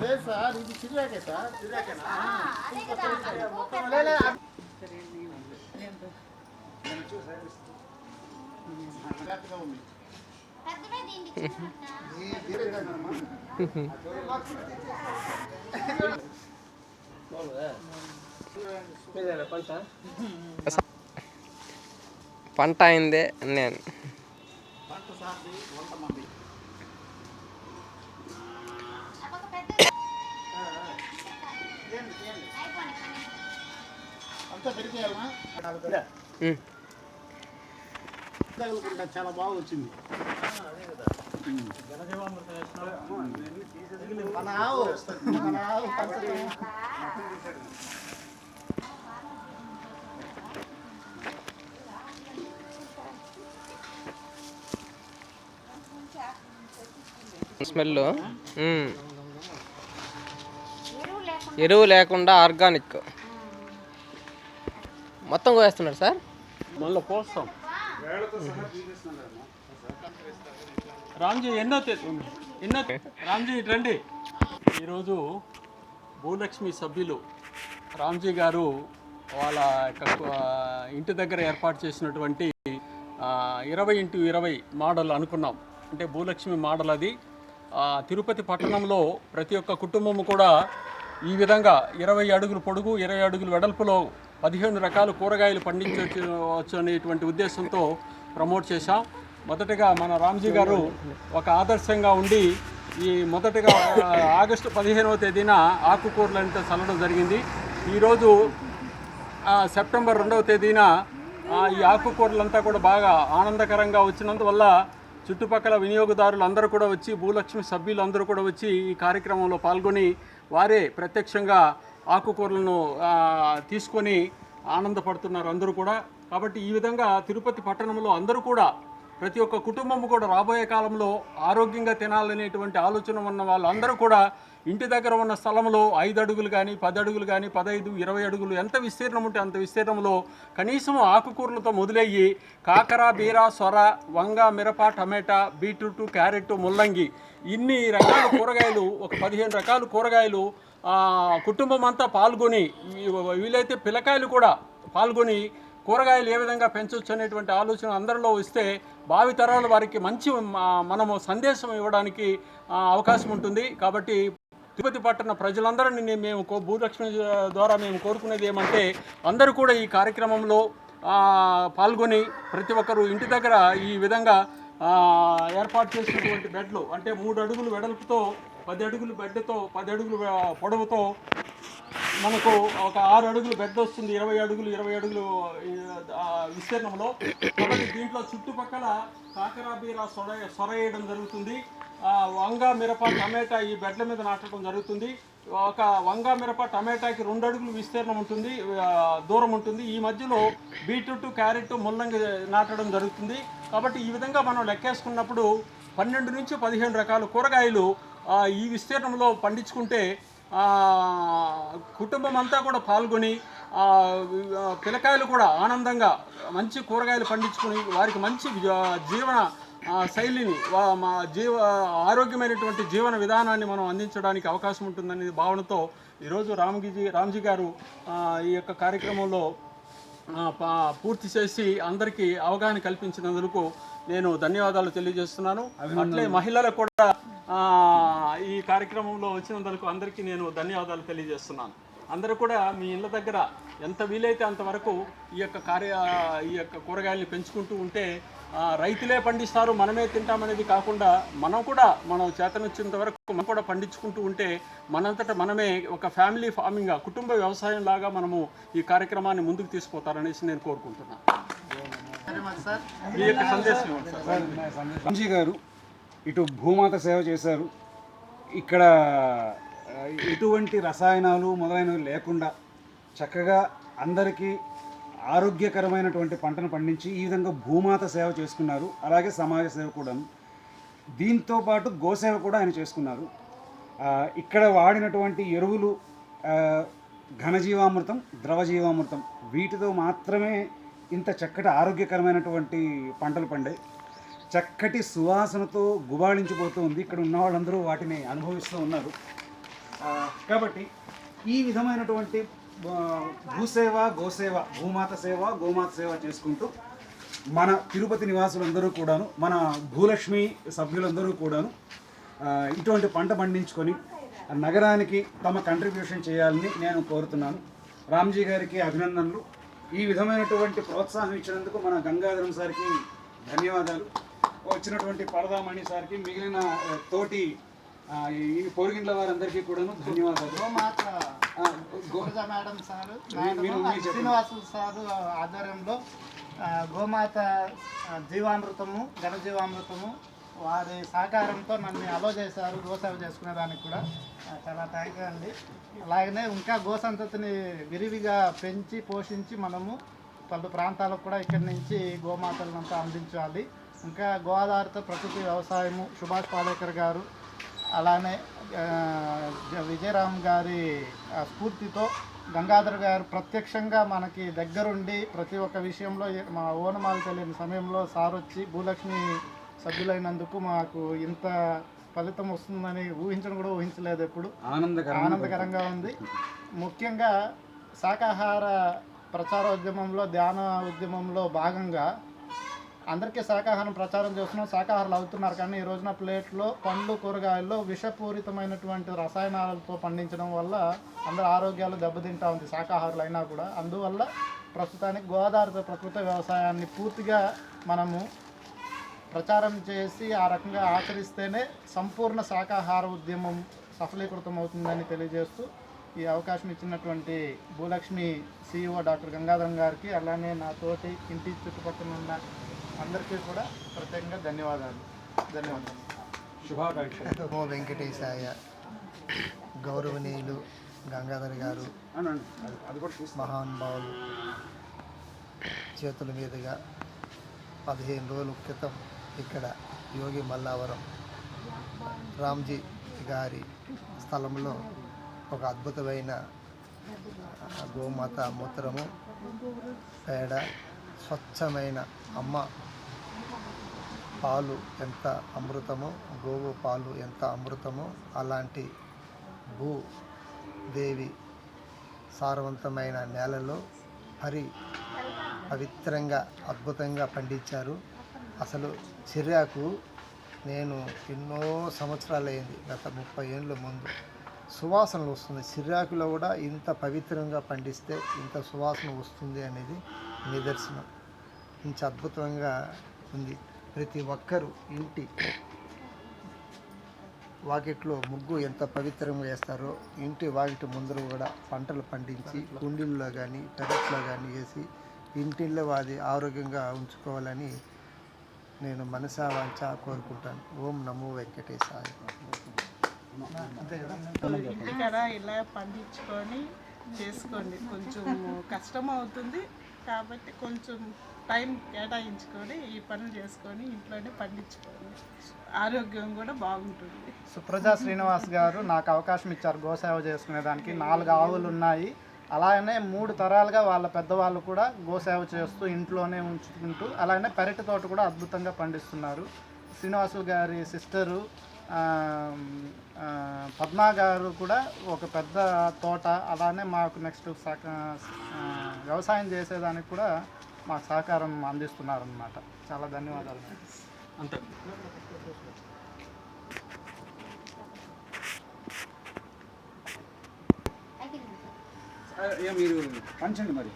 లేదు సార్ ఇది సిరియాకే సార్ చిరాకేనా జాగ్రత్తగా ఉంది పంట అయిందే నేను పంట సార్ది వంట మంది ఏంటి ఏంటి అంతా పెరిగేయాలనా ఉమ్. తగులుకుంటా చాలా బాగా వచ్చింది స్మెల్ ఎరువు లేకుండా ఆర్గానిక్. మొత్తం కోసేస్తున్నారు సార్? మళ్ళీ పోస్తాం రామ్జీ ఎన్నో ఎన్నో రామ్జీ రండి. ఈరోజు భూలక్ష్మి సభ్యులు రామ్జీ గారు వాళ్ళ యొక్క ఇంటి దగ్గర ఏర్పాటు చేసినటువంటి ఇరవై ఇంటూ ఇరవై మోడల్ అనుకున్నాం. అంటే భూలక్ష్మి మోడల్ అది. తిరుపతి పట్టణంలో ప్రతి ఒక్క కుటుంబము కూడా ఈ విధంగా ఇరవై అడుగులు పొడుగు ఇరవై అడుగులు వెడల్పులో పదిహేను రకాల కూరగాయలు పండించవచ్చు అనేటువంటి ఉద్దేశంతో ప్రమోట్ చేశాం. మొదటగా మన రామ్జీ గారు ఒక ఆదర్శంగా ఉండి ఈ మొదటగా ఆగస్టు పదిహేనవ తేదీన ఆకుకూరలంతా చల్లడం జరిగింది. ఈరోజు సెప్టెంబర్ రెండవ తేదీన ఈ ఆకుకూరలంతా కూడా బాగా ఆనందకరంగా వచ్చినందువల్ల చుట్టుపక్కల వినియోగదారులు అందరూ కూడా వచ్చి భూలక్ష్మి సభ్యులు అందరూ కూడా వచ్చి ఈ కార్యక్రమంలో పాల్గొని వారే ప్రత్యక్షంగా ఆకుకూరలను తీసుకొని ఆనందపడుతున్నారు అందరూ కూడా. కాబట్టి ఈ విధంగా తిరుపతి పట్టణంలో అందరూ కూడా ప్రతి ఒక్క కుటుంబం కూడా రాబోయే కాలంలో ఆరోగ్యంగా తినాలనేటువంటి ఆలోచన ఉన్న వాళ్ళందరూ కూడా ఇంటి దగ్గర ఉన్న స్థలంలో ఐదు అడుగులు కానీ పది అడుగులు కానీ పదహైదు ఇరవై అడుగులు ఎంత విస్తీర్ణం ఉంటే అంత విస్తీర్ణంలో కనీసం ఆకుకూరలతో మొదలయ్యి కాకర బీర సొర వంగ మిరప టమాటా బీట్రూట్ క్యారెట్ ముల్లంగి ఇన్ని రకాల కూరగాయలు ఒక పదిహేను రకాల కూరగాయలు కుటుంబం అంతా పాల్గొని వీలైతే పిల్లకాయలు కూడా పాల్గొని కూరగాయలు ఏ విధంగా పెంచవచ్చు అనేటువంటి ఆలోచన అందరిలో వస్తే భావి తరాల వారికి మంచి మనము సందేశం ఇవ్వడానికి అవకాశం ఉంటుంది. కాబట్టి తిరుపతి పట్టణ ప్రజలందరినీ మేము కో- భూలక్ష్మి ద్వారా మేము కోరుకునేది ఏమంటే అందరూ కూడా ఈ కార్యక్రమంలో పాల్గొని ప్రతి ఒక్కరూ ఇంటి దగ్గర ఈ విధంగా ఏర్పాటు చేసినటువంటి బెడ్లు అంటే మూడు అడుగులు వెడల్పుతో పది అడుగులు బెడ్డతో పది అడుగులు పొడవుతో మనకు ఒక ఆరు అడుగులు బెడ్ వస్తుంది. ఇరవై అడుగులు ఇరవై అడుగులు విస్తీర్ణంలో. కాబట్టి దీంట్లో చుట్టుపక్కల కాకరాబీరా సొర సొరయడం జరుగుతుంది. వంగ మిరప టమాటా ఈ బెడ్ల మీద నాటడం జరుగుతుంది. ఒక వంగ మిరప టమాటాకి రెండు అడుగులు విస్తీర్ణం ఉంటుంది. దూరం ఉంటుంది. ఈ మధ్యలో బీట్రూట్ క్యారెట్ ముల్లంగి నాటడం జరుగుతుంది. కాబట్టి ఈ విధంగా మనం లెక్కేసుకున్నప్పుడు పన్నెండు నుంచి పదిహేను రకాల కూరగాయలు ఈ విస్తీర్ణంలో పండించుకుంటే కుటుంబం అంతా కూడా పాల్గొని పిలకాయలు పిల్లకాయలు కూడా ఆనందంగా మంచి కూరగాయలు పండించుకుని వారికి మంచి జీవన శైలిని మా జీవ ఆరోగ్యమైనటువంటి జీవన విధానాన్ని మనం అందించడానికి అవకాశం ఉంటుందనే భావనతో ఈరోజు రామ్జీ రామ్జీ గారు ఈ యొక్క కార్యక్రమంలో పూర్తి చేసి అందరికీ అవగాహన కల్పించినందుకు నేను ధన్యవాదాలు తెలియజేస్తున్నాను. అట్లే మహిళలకు కూడా ఈ కార్యక్రమంలో వచ్చినందుకు అందరికీ నేను ధన్యవాదాలు తెలియజేస్తున్నాను. అందరూ కూడా మీ ఇళ్ళ దగ్గర ఎంత వీలైతే అంతవరకు ఈ యొక్క కార్య ఈ యొక్క కూరగాయల్ని పెంచుకుంటూ ఉంటే రైతులే పండిస్తారు మనమే తింటామనేది కాకుండా మనం కూడా మనం చేతనొచ్చేంత వరకు మనం కూడా పండించుకుంటూ ఉంటే మనంతట మనమే ఒక ఫ్యామిలీ ఫార్మింగ్గా కుటుంబ వ్యవసాయం లాగా మనము ఈ కార్యక్రమాన్ని ముందుకు తీసుకుపోతారనేసి నేను కోరుకుంటున్నాను సార్ మీ యొక్క సందేశం ఇవ్వండి గారు ఇటు భూమాత సేవ చేశారు. ఇక్కడ ఎటువంటి రసాయనాలు మొదలైనవి లేకుండా చక్కగా అందరికీ ఆరోగ్యకరమైనటువంటి పంటను పండించి ఈ విధంగా భూమాత సేవ చేసుకున్నారు. అలాగే సమాజ సేవ కూడాను. దీంతో పాటు గోసేవ కూడా ఆయన చేసుకున్నారు. ఇక్కడ వాడినటువంటి ఎరువులు ఘనజీవామృతం ద్రవజీవామృతం వీటితో మాత్రమే ఇంత చక్కటి ఆరోగ్యకరమైనటువంటి పంటలు పండాయి. చక్కటి సువాసనతో గుబాళించిపోతూ ఉంది. ఇక్కడ ఉన్న వాళ్ళందరూ వాటిని అనుభవిస్తూ ఉన్నారు. కాబట్టి ఈ విధమైనటువంటి భూసేవ గోసేవ భూమాత సేవ గోమాత సేవ చేసుకుంటూ మన తిరుపతి నివాసులందరూ కూడాను మన భూలక్ష్మి సభ్యులందరూ కూడాను ఇటువంటి పంట పండించుకొని నగరానికి తమ కంట్రిబ్యూషన్ చేయాలని నేను కోరుతున్నాను. రామ్జీ గారికి అభినందనలు. ఈ విధమైనటువంటి ప్రోత్సాహం ఇచ్చినందుకు మన గంగాధరం సార్కి ధన్యవాదాలు. వచ్చినటువంటి పరదామణి సార్కి మిగిలిన తోటి ఈ పొరుగిండ్ల వారందరికీ కూడాను ధన్యవాదాలు. గురజ మేడం సారు. శ్రీనివాసులు సారు ఆధ్వర్యంలో గోమాత జీవామృతము ఘనజీవామృతము వారి సహకారంతో నన్ను అలో చేశారు గోసేవ చేసుకునే దానికి కూడా. చాలా థ్యాంక్ యూ అండి. అలాగనే ఇంకా గోసంతతిని విరివిగా పెంచి పోషించి మనము పలు ప్రాంతాలకు కూడా ఇక్కడి నుంచి గోమాతలంతా అందించాలి. ఇంకా గోదావరితో ప్రకృతి వ్యవసాయము సుభాష్ పాలేకర్ గారు అలానే విజయరామ్ గారి స్ఫూర్తితో గంగాధర్ గారు ప్రత్యక్షంగా మనకి దగ్గరుండి ప్రతి ఒక్క విషయంలో మా ఓనమాలు తెలియని సమయంలో సార్ వచ్చి భూలక్ష్మి సభ్యులైనందుకు మాకు ఇంత ఫలితం వస్తుందని ఊహించడం కూడా ఊహించలేదు ఎప్పుడు. ఆనందకరం ఆనందకరంగా ఉంది. ముఖ్యంగా శాకాహార ప్రచారోద్యమంలో ధ్యాన ఉద్యమంలో భాగంగా అందరికీ శాకాహారం ప్రచారం చేస్తున్నాం శాకాహారాలు అవుతున్నారు. కానీ ఈ రోజున ప్లేట్లో పండ్లు కూరగాయల్లో విషపూరితమైనటువంటి రసాయనాలతో పండించడం వల్ల అందరి ఆరోగ్యాలు దెబ్బతింటా ఉంది శాకాహారులు అయినా కూడా. అందువల్ల ప్రస్తుతానికి గోదావరితో ప్రకృతి వ్యవసాయాన్ని పూర్తిగా మనము ప్రచారం చేసి ఆ రకంగా ఆచరిస్తేనే సంపూర్ణ శాకాహార ఉద్యమం సఫలీకృతం అవుతుందని తెలియజేస్తూ ఈ అవకాశం ఇచ్చినటువంటి భూలక్ష్మి సిఇఓ డాక్టర్ గంగాధరం గారికి అలానే నా తోటి ఇంటి చుట్టుపక్కల ఉన్న అందరికీ కూడా ప్రత్యేకంగా ధన్యవాదాలు. ధన్యవాదాలు. శుభాకాంక్షలు. నమో వెంకటేశాయ గౌరవనీయులు గంగాధర్ గారు అనండి అది- అది కూడా చూస్తాను మహానుభావులు చేతుల మీదుగా పదిహేను రోజుల క్రితం ఇక్కడ యోగి మల్లావరం రామ్జీ గారి స్థలంలో ఒక అద్భుతమైన గోమాత మూత్రము పేడ స్వచ్ఛమైన అమ్మ పాలు ఎంత అమృతమో గోవు పాలు ఎంత అమృతమో అలాంటి భూ దేవి సారవంతమైన నేలలో హరి పవిత్రంగా అద్భుతంగా పండించారు. అసలు చిర్రాకు నేను ఎన్నో సంవత్సరాలు అయింది గత ముప్పై ఏళ్ళ ముందు. సువాసనలు వస్తుంది. చిర్రాకులో కూడా ఇంత పవిత్రంగా పండిస్తే ఇంత సువాసన వస్తుంది అనేది నిదర్శనం. ఇంత అద్భుతంగా ఉంది. ప్రతి ఒక్కరూ ఇంటి వాకిట్లో ముగ్గు ఎంత పవిత్రంగా వేస్తారో ఇంటి వాకిటి ముందర కూడా పంటలు పండించి కుండీల్లో కానీ పెరట్లో కానీ వేసి ఇంటిల్లో అది ఆరోగ్యంగా ఉంచుకోవాలని నేను మనసా వాంచ కోరుకుంటాను. ఓం నమో వెంకటేశాయ. ఇంటికాడ ఇలా పండించుకొని చేసుకోండి. కొంచెం కష్టం అవుతుంది. కాబట్టి కొంచెం టైం కేటాయించుకొని ఈ పనులు చేసుకొని ఇంట్లోనే పండించుకోండి ఆరోగ్యం కూడా బాగుంటుంది. సుప్రజా శ్రీనివాస్ గారు నాకు అవకాశం ఇచ్చారు గోసేవ చేసుకునేదానికి నాలుగు ఆవులు ఉన్నాయి. అలాగనే మూడు తరాలుగా వాళ్ళ పెద్దవాళ్ళు కూడా గోసేవ చేస్తూ ఇంట్లోనే ఉంచుకుంటూ అలానే పెరటి తోట కూడా అద్భుతంగా పండిస్తున్నారు. శ్రీనివాసులు గారి సిస్టరు పద్మా గారు కూడా ఒక పెద్ద తోట అలానే మాకు నెక్స్ట్ వ్యవసాయం చేసేదానికి కూడా మాకు సహకారం అందిస్తున్నారు అనమాట చాలా ధన్యవాదాలు. అంతే. మీరు పంచండి మరి.